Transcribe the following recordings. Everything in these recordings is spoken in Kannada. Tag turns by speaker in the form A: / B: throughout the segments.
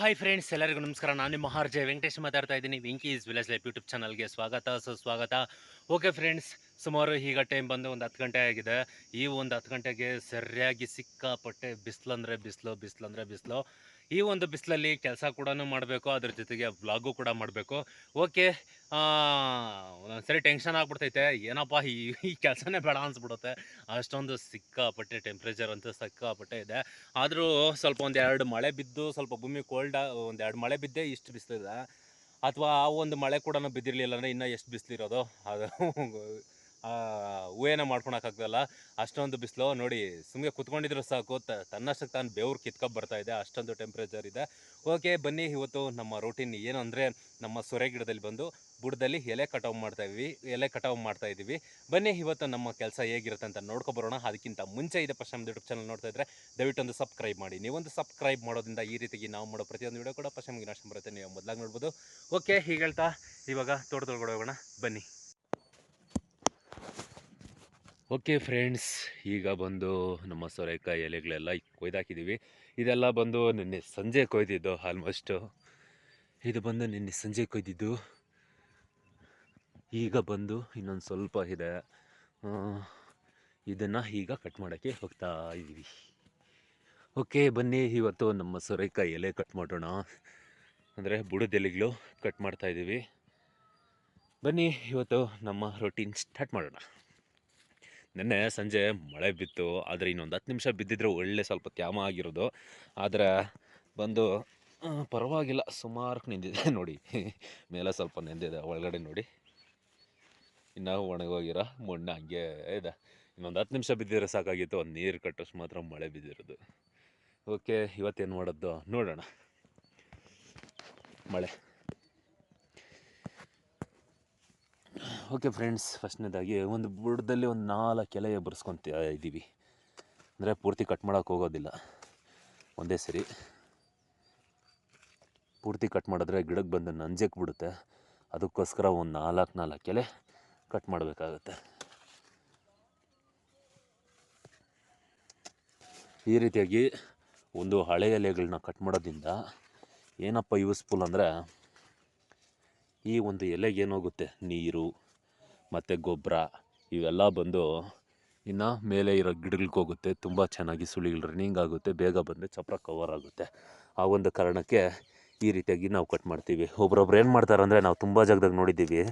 A: ಹಾಯ್ ಫ್ರೆಂಡ್ಸ್ ಎಲ್ಲರಿಗೂ ನಮಸ್ಕಾರ. ನಾನು ನಿಮ್ಮ ಆರ್ಜೆ ವೆಂಕಟೇಶ್ ಮಾತಾಡ್ತಾ ಇದ್ದೀನಿ. ವೆಂಕೀಸ್ ವಿಲೇಜ್ ಲೈಫ್ ಯೂಟ್ಯೂಬ್ ಚಾನಲ್ಗೆ ಸ್ವಾಗತ. ಸುಸ್ವಾಗತ ಓಕೆ ಫ್ರೆಂಡ್ಸ್ ಸುಮಾರು ಈಗ ಟೈಮ್ ಬಂದು ಒಂದು ಹತ್ತು ಗಂಟೆ ಆಗಿದೆ. ಈ ಒಂದು ಹತ್ತು ಗಂಟೆಗೆ ಸರಿಯಾಗಿ ಸಿಕ್ಕಾಪಟ್ಟೆ ಬಿಸಿಲು ಅಂದರೆ ಬಿಸಿಲು ಬಿಸಿಲು ಅಂದರೆ ಬಿಸಿಲು. ಈ ಒಂದು ಬಿಸಿಲಲ್ಲಿ ಕೆಲಸ ಕೂಡ ಮಾಡಬೇಕು, ಅದ್ರ ಜೊತೆಗೆ ವ್ಲಾಗು ಕೂಡ ಮಾಡಬೇಕು. ಓಕೆ ಒಂದೊಂದ್ಸರಿ ಟೆನ್ಷನ್ ಆಗ್ಬಿಡ್ತೈತೆ. ಏನಪ್ಪ, ಈ ಈ ಕೆಲಸನೇ ಬೇಡ ಅನ್ಸ್ಬಿಡುತ್ತೆ. ಅಷ್ಟೊಂದು ಸಿಕ್ಕಾಪಟ್ಟೆ ಟೆಂಪ್ರೇಚರ್ ಅಂತೂ ಸಿಕ್ಕಾಪಟ್ಟೆ ಇದೆ. ಆದರೂ ಸ್ವಲ್ಪ ಒಂದೆರಡು ಮಳೆ ಬಿದ್ದು, ಸ್ವಲ್ಪ ಭೂಮಿ ಕೋಲ್ಡ್ ಒಂದೆರಡು ಮಳೆ ಬಿದ್ದೇ ಇಷ್ಟು ಬಿಸಿಲಿದೆ. ಅಥವಾ ಆ ಒಂದು ಮಳೆ ಕೂಡ ಬಿದ್ದಿರಲಿಲ್ಲ ಅಂದರೆ ಇನ್ನೂ ಎಷ್ಟು ಬಿಸಿಲಿರೋದು? ಅದು ಊಹೆನ ಮಾಡ್ಕೊಳಕ್ಕಾಗ್ದಲ್ಲ ಅಷ್ಟೊಂದು ಬಿಸಿಲು. ನೋಡಿ ಸುಮ್ಮನೆ ಕುತ್ಕೊಂಡಿದ್ರು ಸಾಕು. ತನ್ನಷ್ಟಕ್ಕೆ ತಾನು ಬೆವ್ರು ಕಿತ್ಕೊಂಡು ಬರ್ತಾ ಇದೆ. ಅಷ್ಟೊಂದು ಟೆಂಪ್ರೇಚರ್ ಇದೆ. ಓಕೆ ಬನ್ನಿ. ಇವತ್ತು ನಮ್ಮ ರೂಟೀನ್ ಏನು ಅಂದರೆ ನಮ್ಮ ಸೊರೆ ಗಿಡದಲ್ಲಿ ಬಂದು ಬುಡದಲ್ಲಿ ಎಲೆ ಕಟಾವು ಮಾಡ್ತಾ ಇದ್ವಿ. ಎಲೆ ಕಟಾವು ಮಾಡ್ತಾ ಇದ್ದೀವಿ. ಬನ್ನಿ, ಇವತ್ತು ನಮ್ಮ ಕೆಲಸ ಹೇಗಿರುತ್ತೆ ಅಂತ ನೋಡ್ಕೊ ಬರೋಣ. ಅದಕ್ಕಿಂತ ಮುಂಚೆ ಇದೆ ಪಶ್ಚಿಮ ಯೂಟ್ಯೂಬ್ ಚಾನಲ್ ನೋಡ್ತಾ ಇದ್ರೆ ದಯವಿಟ್ಟು ಒಂದು ಸಬ್ಸ್ಕ್ರೈಬ್ ಮಾಡಿ. ನೀವೊಂದು ಸಬ್ಸ್ಕ್ರೈಬ್ ಮಾಡೋದ್ರಿಂದ ಈ ರೀತಿಗೆ ನಾವು ಮಾಡೋ ಪ್ರತಿಯೊಂದು ವಿಡಿಯೋ ಕೂಡ ಪಶ್ಚಿಮ ನಷ್ಟ ಬರುತ್ತೆ. ನೀವು ಮೊದಲಾಗಿ ನೋಡ್ಬೋದು. ಓಕೆ ಹೀಗೆ ಹೇಳ್ತಾ ಇವಾಗ ತೋಟದೊಳಗಡೆ ಹೋಗೋಣ. ಬನ್ನಿ. ಓಕೆ ಫ್ರೆಂಡ್ಸ್, ಈಗ ಬಂದು ನಮ್ಮ ಸೊರೆಕಾಯಿ ಎಲೆಗಳೆಲ್ಲ ಕೊಯ್ದಾಕಿದ್ದೀವಿ ಇದೆಲ್ಲ ಬಂದು ನಿನ್ನೆ ಸಂಜೆ ಕೊಯ್ದಿದ್ದು ಆಲ್ಮೋಸ್ಟು ಇದು ಬಂದು ನಿನ್ನೆ ಸಂಜೆ ಕೊಯ್ದಿದ್ದು. ಈಗ ಬಂದು ಇನ್ನೊಂದು ಸ್ವಲ್ಪ ಇದೆ. ಇದನ್ನು ಈಗ ಕಟ್ ಮಾಡೋಕ್ಕೆ ಹೋಗ್ತಾ ಇದ್ದೀವಿ ಓಕೆ, ಬನ್ನಿ ಇವತ್ತು ನಮ್ಮ ಸೊರೆಕಾಯಿ ಎಲೆ ಕಟ್ ಮಾಡೋಣ. ಅಂದರೆ ಬುಡದ ಎಲೆಗಳು ಕಟ್ ಮಾಡ್ತಾ ಇದ್ದೀವಿ ಬನ್ನಿ, ಇವತ್ತು ನಮ್ಮ ರೊಟೀನ್ ಸ್ಟಾರ್ಟ್ ಮಾಡೋಣ. ನಿನ್ನೆ ಸಂಜೆ ಮಳೆ ಬಿತ್ತು, ಆದರೆ ಇನ್ನೊಂದು ಹತ್ತು ನಿಮಿಷ ಬಿದ್ದಿದ್ರೆ ಒಳ್ಳೆ ಸ್ವಲ್ಪ ತ್ಯಾಮ ಆಗಿರೋದು. ಆದರೆ ಬಂದು ಪರವಾಗಿಲ್ಲ, ಸುಮಾರು ನಿಂದಿದೆ ನೋಡಿ. ಮೇಲೆ ಸ್ವಲ್ಪ ನೆಂದಿದೆ ಒಳಗಡೆ ನೋಡಿ. ಇನ್ನು ಒಣಗೋಗಿರೋ ಮಣ್ಣು ಹಂಗೆ ಇದೆ. ಇನ್ನೊಂದು ಹತ್ತು ನಿಮಿಷ ಬಿದ್ದಿದ್ರೆ ಸಾಕಾಗಿತ್ತು, ಒಂದು ನೀರು ಕಟ್ಟೋಷ್ಟು ಮಾತ್ರ ಮಳೆ ಬಿದ್ದಿರೋದು. ಓಕೆ, ಇವತ್ತೇನು ಮಾಡೋದು? ನೋಡೋಣ. ಮಳೆ. ಓಕೆ ಫ್ರೆಂಡ್ಸ್ ಫಸ್ಟ್ನೇದಾಗಿ ಒಂದು ಬುಡದಲ್ಲಿ ಒಂದು ನಾಲ್ಕು ಎಲೆ ಬರ್ಸ್ಕೊತ ಇದ್ದೀವಿ ಅಂದರೆ ಪೂರ್ತಿ ಕಟ್ ಮಾಡೋಕೆ ಹೋಗೋದಿಲ್ಲ. ಒಂದೇ ಸರಿ. ಪೂರ್ತಿ ಕಟ್ ಮಾಡಿದ್ರೆ ಗಿಡಕ್ಕೆ ಬಂದು ನಂಜಕ್ಕೆ ಬಿಡುತ್ತೆ. ಅದಕ್ಕೋಸ್ಕರ ಒಂದು ನಾಲ್ಕು ನಾಲ್ಕು ಎಲೆ ಕಟ್ ಮಾಡಬೇಕಾಗತ್ತೆ. ಈ ರೀತಿಯಾಗಿ ಒಂದು ಹಳೆ ಎಲೆಗಳನ್ನ ಕಟ್ ಮಾಡೋದ್ರಿಂದ ಏನಪ್ಪ ಯೂಸ್ಫುಲ್ ಅಂದರೆ ಈ ಒಂದು ಎಲೆಗೆ ಏನಾಗುತ್ತೆ ನೀರು ಮತ್ತು ಗೊಬ್ಬರ ಇವೆಲ್ಲ ಬಂದು ಇನ್ನು ಮೇಲೆ ಇರೋ ಗಿಡಗಳಿಗೆ ಹೋಗುತ್ತೆ. ತುಂಬ ಚೆನ್ನಾಗಿ ಸುಳಿಗಳು ರನ್ನಿಂಗ್ ಆಗುತ್ತೆ. ಬೇಗ ಬಂದು ಚಪ್ಪರ ಕವರ್ ಆಗುತ್ತೆ. ಆ ಒಂದು ಕಾರಣಕ್ಕೆ ಈ ರೀತಿಯಾಗಿ ನಾವು ಕಟ್ ಮಾಡ್ತೀವಿ. ಒಬ್ರೊಬ್ರು ಏನು ಮಾಡ್ತಾರೆ ಅಂದರೆ ನಾವು ತುಂಬ ಜಾಗದಾಗ ನೋಡಿದ್ದೀವಿ.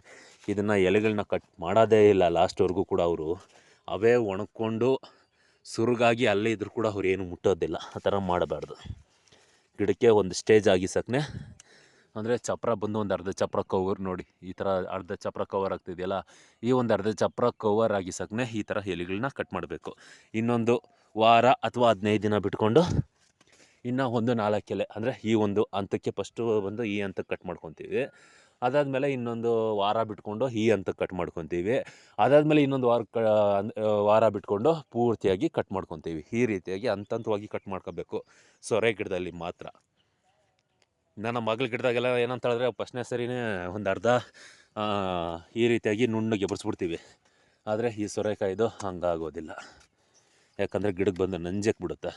A: ಇದನ್ನು ಎಲೆಗಳನ್ನ ಕಟ್ ಮಾಡೋದೇ ಇಲ್ಲ. ಲಾಸ್ಟ್ವರೆಗೂ ಕೂಡ ಅವರು ಅವೇ ಒಣಕೊಂಡು ಸುರುಗಾಗಿ ಅಲ್ಲೇ ಇದ್ರೂ ಕೂಡ ಅವ್ರು ಏನು ಮುಟ್ಟೋದಿಲ್ಲ. ಆ ಥರ ಮಾಡಬಾರ್ದು. ಗಿಡಕ್ಕೆ ಒಂದು ಸ್ಟೇಜ್ ಆಗಿಸಕ್ಕೆ ಅಂದರೆ ಚಪ್ರ ಬಂದು ಒಂದು ಅರ್ಧ ಚಪ್ರ ಕವರ್ ನೋಡಿ, ಈ ಥರ ಅರ್ಧ ಚಪ್ರ ಕವರ್ ಆಗ್ತಿದೆಯಲ್ಲ, ಈ ಒಂದು ಅರ್ಧ ಚಪ್ರ ಕವರ್ ಆಗಿಸಕ್ಕೆ ಈ ಥರ ಎಲೆಗಳನ್ನ ಕಟ್ ಮಾಡಬೇಕು. ಇನ್ನೊಂದು ವಾರ ಅಥವಾ ಹದಿನೈದು ದಿನ ಬಿಟ್ಕೊಂಡು ಇನ್ನು ಒಂದು ನಾಲ್ಕು ಎಲೆ, ಅಂದರೆ ಈ ಒಂದು ಹಂತಕ್ಕೆ ಫಸ್ಟು ಬಂದು ಈ ಹಂತಕ್ಕೆ ಕಟ್ ಮಾಡ್ಕೊತೀವಿ. ಅದಾದಮೇಲೆ ಇನ್ನೊಂದು ವಾರ ಬಿಟ್ಕೊಂಡು ಈ ಹಂತಕ್ಕೆ ಕಟ್ ಮಾಡ್ಕೊತೀವಿ. ಅದಾದಮೇಲೆ ಇನ್ನೊಂದು ವಾರ ವಾರ ಬಿಟ್ಕೊಂಡು ಪೂರ್ತಿಯಾಗಿ ಕಟ್ ಮಾಡ್ಕೊತೀವಿ. ಈ ರೀತಿಯಾಗಿ ಹಂತ ಹಂತವಾಗಿ ಕಟ್ ಮಾಡ್ಕೋಬೇಕು. ಸೊರೆ ಗಿಡದಲ್ಲಿ ಮಾತ್ರ. ನನ್ನ ಮಗಳ ಗಿಡದಾಗೆಲ್ಲ ಏನಂತ ಹೇಳಿದ್ರೆ ಫಸ್ಟ್ನೇ ಸರಿನೇ ಒಂದು ಅರ್ಧ ಈ ರೀತಿಯಾಗಿ ನುಣ್ಣಗೆ ಎಬ್ಬರಿಸ್ಬಿಡ್ತೀವಿ ಆದರೆ ಈ ಸೊರೆಕಾಯ್ದು ಹಂಗಾಗೋದಿಲ್ಲ. ಯಾಕಂದರೆ ಗಿಡಕ್ಕೆ ಬಂದು ನಂಜಕ್ಕೆ ಬಿಡುತ್ತೆ.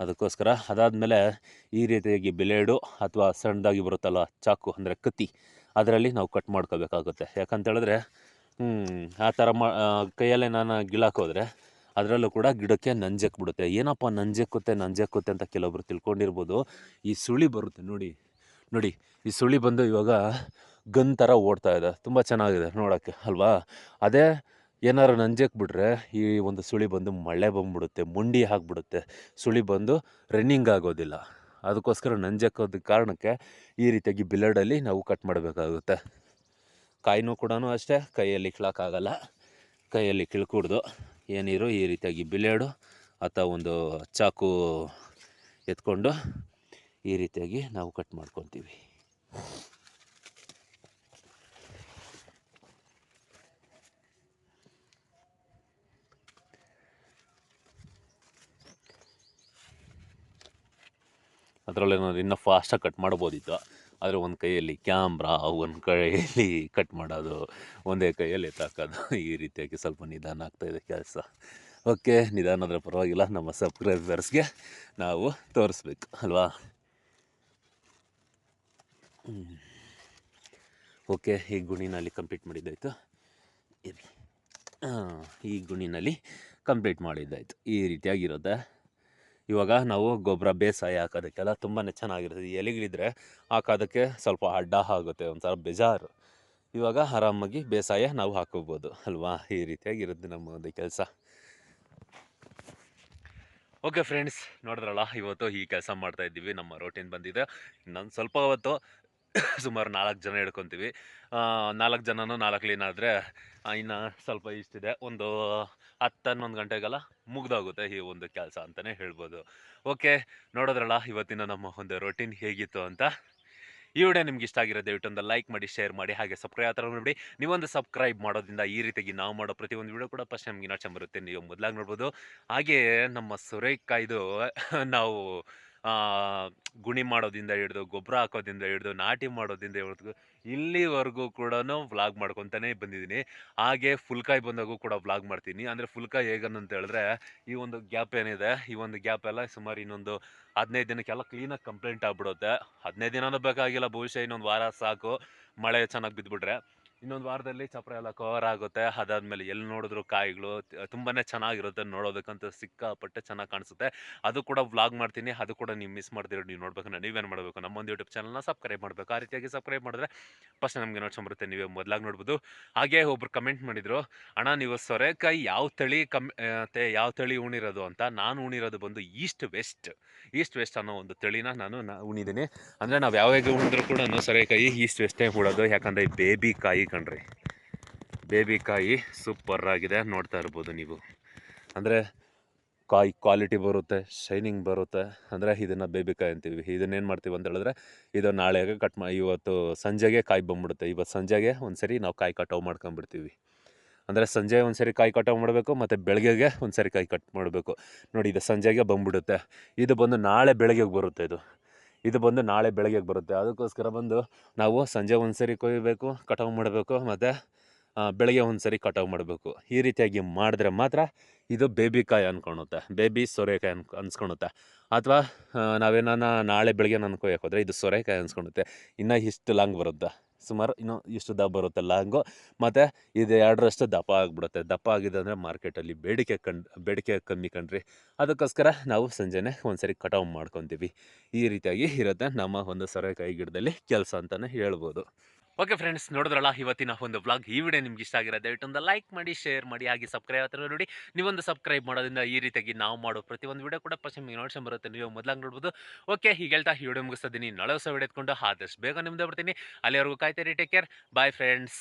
A: ಅದಕ್ಕೋಸ್ಕರ ಅದಾದಮೇಲೆ ಈ ರೀತಿಯಾಗಿ ಬಿಲೇಡು ಅಥವಾ ಸಣ್ಣದಾಗಿ ಬರುತ್ತಲ್ಲ ಚಾಕು ಅಂದರೆ ಕತ್ತಿ, ಅದರಲ್ಲಿ ನಾವು ಕಟ್ ಮಾಡ್ಕೋಬೇಕಾಗುತ್ತೆ. ಯಾಕಂತ ಹೇಳಿದ್ರೆ ಆ ಥರ ಮಾ ಕೈಯಲ್ಲೇ ನಾನು ಗಿಳಾಕೋದ್ರೆ ಅದರಲ್ಲೂ ಕೂಡ ಗಿಡಕ್ಕೆ ನಂಜಕ್ಕೆ ಬಿಡುತ್ತೆ. ಏನಪ್ಪ ನಂಜಕ್ಕುತ್ತೆ ನಂಜಕ್ಕುತ್ತೆ ಅಂತ ಕೆಲವೊಬ್ರು ತಿಳ್ಕೊಂಡಿರ್ಬೋದು. ಈ ಸುಳಿ ಬರುತ್ತೆ ನೋಡಿ ನೋಡಿ, ಈ ಸುಳಿ ಬಂದು ಇವಾಗ ಗನ್ ಥರ ಓಡ್ತಾ ಇದೆ. ತುಂಬ ಚೆನ್ನಾಗಿದೆ ನೋಡೋಕ್ಕೆ, ಅಲ್ವಾ? ಅದೇ ಏನಾದ್ರು ನಂಜಕ್ಕೆ ಬಿಟ್ರೆ ಈ ಒಂದು ಸುಳಿ ಬಂದು ಮಳೆ ಬಂದ್ಬಿಡುತ್ತೆ, ಮುಂಡಿ ಹಾಕ್ಬಿಡುತ್ತೆ ಸುಳಿ ಬಂದು ರನ್ನಿಂಗ್ ಆಗೋದಿಲ್ಲ. ಅದಕ್ಕೋಸ್ಕರ ನಂಜಕ್ಕೋದ ಕಾರಣಕ್ಕೆ ಈ ರೀತಿಯಾಗಿ ಬಿಲಡಲ್ಲಿ ನಾವು ಕಟ್ ಮಾಡಬೇಕಾಗುತ್ತೆ. ಕಾಯಿನೂ ಕೂಡ ಅಷ್ಟೇ, ಕೈಯಲ್ಲಿ ಇಕ್ಳಕ್ಕಾಗಲ್ಲ ಕೈಯಲ್ಲಿ ಕಿಳ್ಕೂಡ್ದು. ಏನಿರು ಈ ರೀತಿಯಾಗಿ ಬಿಲೇಡು ಅಥವಾ ಒಂದು ಚಾಕು ಎತ್ಕೊಂಡು ಈ ರೀತಿಯಾಗಿ ನಾವು ಕಟ್ ಮಾಡ್ಕೊತೀವಿ ಅದರಲ್ಲಿ ಏನಾದ್ರು ಇನ್ನೂ ಫಾಸ್ಟಾಗಿ ಕಟ್ ಮಾಡ್ಬೋದಿತ್ತು ಆದರೆ ಒಂದು ಕೈಯಲ್ಲಿ ಕ್ಯಾಮ್ರಾ, ಒಂದು ಕೈಯಲ್ಲಿ ಕಟ್ ಮಾಡೋದು, ಒಂದೇ ಕೈಯಲ್ಲಿ ಎತ್ತಾಕೋದು ಈ ರೀತಿಯಾಗಿ ಸ್ವಲ್ಪ ನಿಧಾನ ಆಗ್ತಾಯಿದೆ ಕೆಲಸ. ಓಕೆ, ನಿಧಾನ ಆದರೆ ಪರವಾಗಿಲ್ಲ, ನಮ್ಮ ಸಬ್ಸ್ಕ್ರೈಬರ್ಸ್ಗೆ ನಾವು ತೋರಿಸ್ಬೇಕು, ಅಲ್ವಾ? ಓಕೆ, ಈ ಗುಣಿನಲ್ಲಿ ಕಂಪ್ಲೀಟ್ ಮಾಡಿದ್ದಾಯಿತು. ಇರಿ ಈ ಗುಣಿನಲ್ಲಿ ಕಂಪ್ಲೀಟ್ ಮಾಡಿದ್ದಾಯಿತು. ಈ ರೀತಿಯಾಗಿರುತ್ತೆ ಇವಾಗ ನಾವು ಗೊಬ್ಬರ ಬೇಸಾಯ ಹಾಕೋದಕ್ಕೆಲ್ಲ ತುಂಬಾ ಚೆನ್ನಾಗಿರುತ್ತೆ. ಈ ಎಲೆಗಳಿದ್ರೆ ಹಾಕೋದಕ್ಕೆ ಸ್ವಲ್ಪ ಅಡ್ಡ ಆಗುತ್ತೆ, ಒಂಥರ ಬೇಜಾರು. ಇವಾಗ ಆರಾಮಾಗಿ ಬೇಸಾಯ ನಾವು ಹಾಕೋಬೋದು, ಅಲ್ವಾ? ಈ ರೀತಿಯಾಗಿರುತ್ತೆ ನಮ್ಮ ಒಂದು ಕೆಲಸ. ಓಕೆ ಫ್ರೆಂಡ್ಸ್, ನೋಡಿದ್ರಲ್ಲ, ಇವತ್ತು ಈ ಕೆಲಸ ಮಾಡ್ತಾ ಇದ್ದೀವಿ. ನಮ್ಮ ರೋಟೀನ್ ಬಂದಿದೆ. ಇನ್ನೊಂದು ಸ್ವಲ್ಪ ಹೊತ್ತು ಸುಮಾರು ನಾಲ್ಕು ಜನ ಹಿಡ್ಕೊತೀವಿ. ನಾಲ್ಕು ಜನನೂ ನಾಲ್ಕು ಲೀನ್ ಆದರೆ ಇನ್ನು ಸ್ವಲ್ಪ ಇಷ್ಟಿದೆ. ಒಂದು ಹತ್ತು ಹನ್ನೊಂದು ಗಂಟೆಗೆಲ್ಲ ಮುಗ್ದೋಗುತ್ತೆ ಈ ಒಂದು ಕೆಲಸ ಅಂತಲೇ ಹೇಳ್ಬೋದು. ಓಕೆ, ನೋಡೋದ್ರಲ್ಲ ಇವತ್ತಿನ ನಮ್ಮ ಒಂದು ರೊಟೀನ್ ಹೇಗಿತ್ತು ಅಂತ. ಈ ವಿಡಿಯೋ ನಿಮ್ಗೆ ಇಷ್ಟ ಆಗಿರೋ ದಯವಿಟ್ಟು ಲೈಕ್ ಮಾಡಿ ಶೇರ್ ಮಾಡಿ, ಹಾಗೆ ಸಬ್ಸ್ಕ್ರೈಬ್ ಆ ಥರ ನೋಡಿ ನೀವೊಂದು ಸಬ್ಸ್ಕ್ರೈಬ್ ಮಾಡೋದ್ರಿಂದ ಈ ರೀತಿಯಾಗಿ ನಾವು ಮಾಡೋ ಪ್ರತಿಯೊಂದು ವಿಡಿಯೋ ಕೂಡ ಫಸ್ಟ್ ನಮ್ಗೆ ಇನ್ನ ಬರುತ್ತೆ. ನೀವು ಮೊದಲಾಗಿ ನೋಡ್ಬೋದು. ಹಾಗೆ ನಮ್ಮ ಸುರೇಖಾಯ್ದು ನಾವು ಗುಣಿ ಮಾಡೋದಿಂದ ಹಿಡಿದು ಗೊಬ್ಬರ ಹಾಕೋದಿಂದ ಹಿಡಿದು, ನಾಟಿ ಮಾಡೋದಿಂದ ಹಿಡಿದು ಇಲ್ಲಿವರೆಗೂ ಕೂಡ ವ್ಲಾಗ್ ಮಾಡ್ಕೊತಾನೆ ಬಂದಿದ್ದೀನಿ. ಹಾಗೆ ಫುಲ್ಕಾಯಿ ಬಂದಾಗೂ ಕೂಡ ವ್ಲಾಗ್ ಮಾಡ್ತೀನಿ. ಅಂದರೆ ಫುಲ್ಕಾಯಿ ಹೇಗಂತ ಹೇಳಿದ್ರೆ, ಈ ಒಂದು ಗ್ಯಾಪ್ ಏನಿದೆ, ಈ ಒಂದು ಗ್ಯಾಪ್ ಎಲ್ಲ ಸುಮಾರು ಇನ್ನೊಂದು ಹದಿನೈದು ದಿನಕ್ಕೆಲ್ಲ ಕ್ಲೀನಾಗಿ ಕಂಪ್ಲೇಂಟ್ ಆಗ್ಬಿಡುತ್ತೆ. ಹದಿನೈದು ದಿನನೂ ಬೇಕಾಗಿಲ್ಲ, ಬಹುಶಃ ಇನ್ನೊಂದು ವಾರ ಸಾಕು. ಮಳೆ ಚೆನ್ನಾಗಿ ಬಿದ್ದುಬಿಟ್ರೆ ಇನ್ನೊಂದು ವಾರದಲ್ಲಿ ಚಪ್ರ ಎಲ್ಲ ಕವರ್ ಆಗುತ್ತೆ. ಅದಾದ್ಮೇಲೆ ಎಲ್ಲಿ ನೋಡಿದ್ರು ಕಾಯಿಗಳು ತುಂಬಾನೇ ಚೆನ್ನಾಗಿರುತ್ತೆ ನೋಡೋದಕ್ಕಂತ ಸಿಕ್ಕಾಪಟ್ಟೆ ಚೆನ್ನಾಗಿ ಕಾಣಿಸುತ್ತೆ. ಅದು ಕೂಡ ವ್ಲಾಗ್ ಮಾಡ್ತೀನಿ. ಅದು ಕೂಡ ನೀವು ಮಿಸ್ ಮಾಡ್ದಿರೋ ನೀವು ನೋಡ್ಬೇಕಂದ್ರೆ ನೀವೇನು ಮಾಡಬೇಕು? ನಮ್ಮೊಂದು ಯೂಟ್ಯೂಬ್ ಚಾನಲ್ನ ಸಬ್ಸ್ಕ್ರೈಬ್ ಮಾಡಬೇಕು. ಆ ರೀತಿಯಾಗಿ ಸಬ್ಸ್ಕ್ರೈಬ್ ಮಾಡಿದ್ರೆ ಫಸ್ಟ್ ನಮಗೆ ನೋಡ್ಕೊಂಬರುತ್ತೆ ನೀವೇ ಮೊದಲಾಗಿ ನೋಡ್ಬೋದು. ಹಾಗೆ ಒಬ್ರು ಕಮೆಂಟ್ ಮಾಡಿದ್ರು, ಅಣ್ಣ, ನೀವು ಸೊರೆಕಾಯಿ ಯಾವ ತಳಿ ಕಮ್ ಯಾವ ತಳಿ ಉಣಿರೋದು ಅಂತ? ನಾನು ಉಣಿರೋದು ಬಂದು ಈಸ್ಟ್ ವೆಸ್ಟ್ ಈಸ್ಟ್ ವೆಸ್ಟ್ ಅನ್ನೋ ಒಂದು ತಳಿನ ನಾನು ಉಣಿದ್ದೀನಿ. ಅಂದರೆ ನಾವು ಯಾವಾಗ ಉಣಿದ್ರು ಕೂಡ ಸೊರೆಕಾಯಿ ಈಸ್ಟ್ ವೆಸ್ಟೇ ಉಡೋದು ಯಾಕಂದರೆ ಬೇಬಿ ಕಾಯಿ ಕಣ್ರಿ. ಬೇಬಿಕಾಯಿ ಸೂಪರ್ ಆಗಿದೆ, ನೋಡ್ತಾ ಇರ್ಬೋದು ನೀವು. ಅಂದರೆ, ಕಾಯಿ ಕ್ವಾಲಿಟಿ ಬರುತ್ತೆ ಶೈನಿಂಗ್ ಬರುತ್ತೆ. ಅಂದರೆ, ಇದನ್ನು ಬೇಬಿಕಾಯಿ ಅಂತೀವಿ. ಇದನ್ನೇನು ಮಾಡ್ತೀವಿ ಅಂತ ಹೇಳಿದ್ರೆ, ಇದು ನಾಳೆಗೆ ಕಟ್ ಮಾ ಇವತ್ತು ಸಂಜೆಗೆ ಕಾಯಿ ಬಂದ್ಬಿಡುತ್ತೆ. ಇವತ್ತು ಸಂಜೆಗೆ ಒಂದು ಸರಿ ನಾವು ಕಾಯಿ ಕಟಾವು ಮಾಡ್ಕೊಂಬಿಡ್ತೀವಿ ಅಂದರೆ, ಸಂಜೆ ಒಂದು ಸರಿ ಕಾಯಿ ಕಟಾವು ಮಾಡಬೇಕು, ಮತ್ತು ಬೆಳಗ್ಗೆಗೆ ಒಂದು ಸರಿ ಕಾಯಿ ಕಟ್ ಮಾಡಬೇಕು. ನೋಡಿ, ಇದು ಸಂಜೆಗೆ ಬಂದ್ಬಿಡುತ್ತೆ. ಇದು ಬಂದು ನಾಳೆ ಬೆಳಗ್ಗೆಗೆ ಬರುತ್ತೆ ಇದು. ಇದು ಬಂದು ನಾಳೆ ಬೆಳಗ್ಗೆಗೆ ಬರುತ್ತೆ. ಅದಕ್ಕೋಸ್ಕರ ಬಂದು ನಾವು ಸಂಜೆ ಒಂದು ಸರಿ ಕೊಯ್ಯಬೇಕು ಕಟಾವು ಮಾಡಬೇಕು, ಮತ್ತು ಬೆಳಗ್ಗೆ ಒಂದು ಸರಿ ಕಟಾವು ಮಾಡಬೇಕು. ಈ ರೀತಿಯಾಗಿ ಮಾಡಿದ್ರೆ ಮಾತ್ರ ಇದು ಬೇಬಿಕಾಯಿ ಅಂದ್ಕೊಳುತ್ತೆ ಬೇಬಿ ಸೊರೆಕಾಯಿ ಅನ್ ಅನ್ಸ್ಕೊಳುತ್ತೆ ಅಥವಾ ನಾವೇನಾನ ನಾಳೆ ಬೆಳಗ್ಗೆ ನಾನು ಕೊಯ್ಯಕ್ಕೆ ಹೋದರೆ ಇದು ಸೊರೆಕಾಯಿ ಅನ್ಸ್ಕೊಳುತ್ತೆ ಇನ್ನೂ ಇಷ್ಟು ಲಾಂಗ್ ಬರುತ್ತೆ. ಸುಮಾರು ಇನ್ನೂ ಇಷ್ಟು ದಪ್ಪ ಬರುತ್ತೆ ಲಾಂಗು ಮತ್ತು ಇದು ಎರಡರಷ್ಟು ದಪ್ಪ ಆಗಿಬಿಡುತ್ತೆ. ದಪ್ಪ ಆಗಿದೆ ಅಂದರೆ ಮಾರ್ಕೆಟಲ್ಲಿ ಬೇಡಿಕೆ ಕಂಡು, ಬೇಡಿಕೆ ಕಮ್ಮಿ ಕಣ್ರಿ. ಅದಕ್ಕೋಸ್ಕರ ನಾವು ಸಂಜೆನೆ ಒಂದು ಸರಿ ಕಟಾವು ಮಾಡ್ಕೊತೀವಿ. ಈ ರೀತಿಯಾಗಿ ಇರುತ್ತೆ ನಮ್ಮ ಒಂದು ಸೊರೆಕಾಯಿ ಗಿಡದಲ್ಲಿ ಕೆಲಸ ಅಂತಲೇ ಹೇಳ್ಬೋದು. ಓಕೆ ಫ್ರೆಂಡ್ಸ್, ನೋಡಿದ್ರಲ್ಲ, ಇವತ್ತಿನ ಒಂದು ವ್ಲಾಗ್ ಈ ವಿಡಿಯೋ ನಿಮ್ಗೆ ಇಷ್ಟ ಆಗಿರೋ ದಯವಿಟ್ಟು ಒಂದು ಲೈಕ್ ಮಾಡಿ, ಶೇರ್ ಮಾಡಿ, ಹಾಗೆ ಸಬ್ಸ್ಕ್ರೈಬ್ ಹತ್ರ ನೋಡಿ. ನೀವೊಂದು ಸಬ್ಸ್ಕ್ರೈಬ್ ಮಾಡೋದ್ರಿಂದ ಈ ರೀತಿಯಾಗಿ ನಾವು ಮಾಡೋ ಪ್ರತಿಯೊಂದು ವಿಡಿಯೋ ಕೂಡ ಫಸ್ಟ್ ನಿಮಗೆ ನೋಡ್ಸ್ಕೊಂಡ್ ಬರುತ್ತೆ. ನೀವು ಮೊದಲಾಗಿ ನೋಡ್ಬೋದು. ಓಕೆ, ಹೀಗೆ ಹೇಳ್ತಾ ಈ ವಿಡಿಯೋ ಮುಗಿಸ್ತೀನಿ ನಾಳೆ ಹೊಸ ವಿಡಿಯೋ ಆದಷ್ಟು ಬೇಗ ನಿಮ್ದೇ ಬರ್ತೀನಿ. ಅಲ್ಲಿವರೆಗೂ ಕಾಯ್ತೀರಿ ಟೇಕ್ ಕೇರ್ ಬಾಯ್ ಫ್ರೆಂಡ್ಸ್